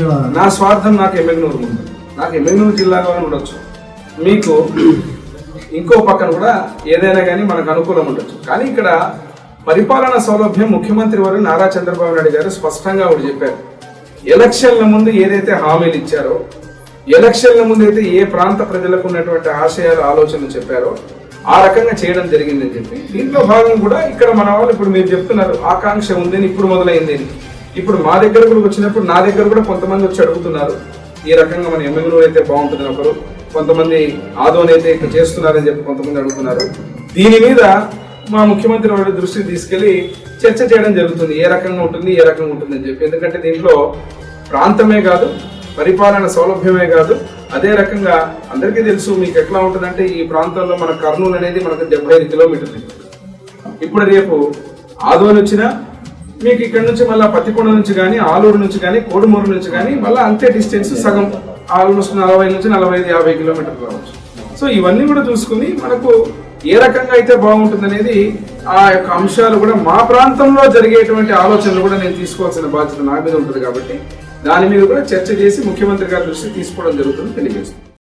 ఇక్కడ నా స్వార్థం నాకు ఎమ్మెగ్నూరు ఉంది నాకు ఎమ్మెగ్నూరు జిల్లాగా ఉండొచ్చు. మీకు ఇంకో పక్కన కూడా ఏదైనా కానీ మనకు అనుకూలం ఉండొచ్చు. కానీ ఇక్కడ పరిపాలన సౌలభ్యం ముఖ్యమంత్రి వారు నారా చంద్రబాబు నాయుడు గారు స్పష్టంగా ఒకటి చెప్పారు. ఎలక్షన్ల ముందు ఏదైతే హామీలు ఇచ్చారో ఎలక్షన్ల ముందు అయితే ఏ ప్రాంత ప్రజలకు ఉన్నటువంటి ఆశయాలు ఆలోచనలు చెప్పారో ఆ రకంగా చేయడం జరిగిందని చెప్పి దీంట్లో భాగం కూడా ఇక్కడ మన వాళ్ళు ఇప్పుడు మీరు చెప్తున్నారు ఆకాంక్ష ఉందని ఇప్పుడు మొదలైంది అని. ఇప్పుడు మా దగ్గర కూడా వచ్చినప్పుడు నా దగ్గర కూడా కొంతమంది వచ్చి అడుగుతున్నారు ఈ రకంగా మన ఎమ్మెల్యేలు అయితే బాగుంటుంది ఒకరు కొంతమంది ఆదోని అయితే ఇక్కడ చేస్తున్నారని చెప్పి కొంతమంది అడుగుతున్నారు. దీని మీద మా ముఖ్యమంత్రి వారి దృష్టికి తీసుకెళ్ళి చర్చ చేయడం జరుగుతుంది ఏ రకంగా ఉంటుంది ఏ రకంగా ఉంటుంది అని చెప్పి. ఎందుకంటే దీంట్లో ప్రాంతమే కాదు పరిపాలన సౌలభ్యమే కాదు అదే రకంగా అందరికీ తెలుసు మీకు ఎట్లా ఉంటుందంటే ఈ ప్రాంతంలో మన కర్నూలు అనేది మనకు డెబ్బై ఐదు కిలోమీటర్లు. ఇప్పుడు రేపు ఆదోని వచ్చినా మీకు ఇక్కడ నుంచి మళ్ళీ పత్తికొండ నుంచి కానీ ఆలూరు నుంచి కానీ కోడుమూరు నుంచి కానీ మళ్ళీ అంతే డిస్టెన్స్ సగం ఆల్మోస్ట్ నలభై నుంచి నలభై ఐదు యాభై కిలోమీటర్లు కావచ్చు. సో ఇవన్నీ కూడా చూసుకుని మనకు ఏ రకంగా అయితే బాగుంటుంది అనేది ఆ యొక్క అంశాలు కూడా మా ప్రాంతంలో జరిగేటువంటి ఆలోచనలు కూడా నేను తీసుకోవాల్సిన బాధ్యత నా మీద ఉంటుంది కాబట్టి దాని మీద కూడా చర్చ చేసి ముఖ్యమంత్రి గారి దృష్టి తీసుకోవడం జరుగుతుంది తెలియజేస్తుంది